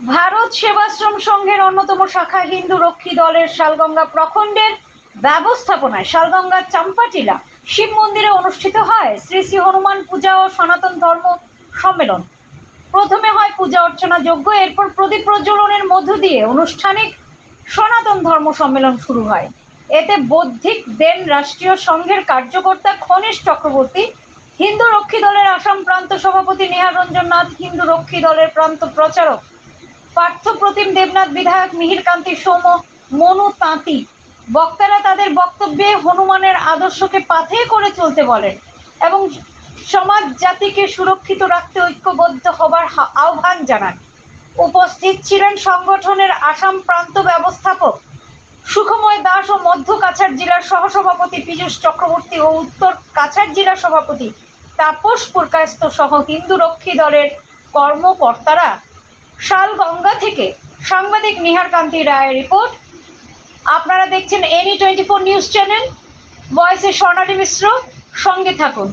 ভারত সেবাশ্রম সংঘের অন্যতম শাখা হিন্দু রক্ষী দলের শালগঙ্গা প্রখণ্ডের ব্যবস্থাপনায় শালগঙ্গার চাম্পাটিলা শিব মন্দিরে অনুষ্ঠিত হয়। শ্রী শ্রী হনুমান পূজা ও সনাতন ধর্ম সম্মেলন। প্রথমে হয় পূজা অর্চনা যোগ্য এরপর প্রদীপ প্রজ্বলনের মধ্য দিয়ে আনুষ্ঠানিক সনাতন ধর্ম সম্মেলন শুরু হয়। এতে বৌদ্ধিক দেন রাষ্ট্রীয় সংঘের কার্যকর্তা খনিশ চক্রবর্তী, হিন্দু রক্ষী দলের আসাম প্রান্ত সভাপতি নেহার রঞ্জন নাথ, হিন্দু রক্ষী দলের প্রান্ত প্রচারক পার্থ প্রতিম দেবনাথ বিধায়ক মিহিরকান্তি সৌম, মনু তাঁতি। বক্তারা তাদের বক্তব্যে হনুমানের আদর্শকে পাথে করে চলতে বলেন এবং সমাজ জাতিকে সুরক্ষিত রাখতে ঐক্যবদ্ধ হবার আহ্বান জানান। উপস্থিত ছিলেন সংগঠনের আসাম প্রান্ত ব্যবস্থাপক সুখময় দাস ও মধ্য কাছাড় জেলার সহসভাপতি পীযূষ চক্রবর্তী ও উত্তর কাছাড় জেলার সভাপতি তাপস পুরকায়স্ত সহ হিন্দু রক্ষী দলের কর্মকর্তারা শালগঙ্গা থেকে সাংবাদিক নিহার কান্তি রায়ের রিপোর্ট। আপনারা দেখছেন any twenty four news channel. ভয়েসে Swarnali মিশ্র, সঙ্গে থাকুন।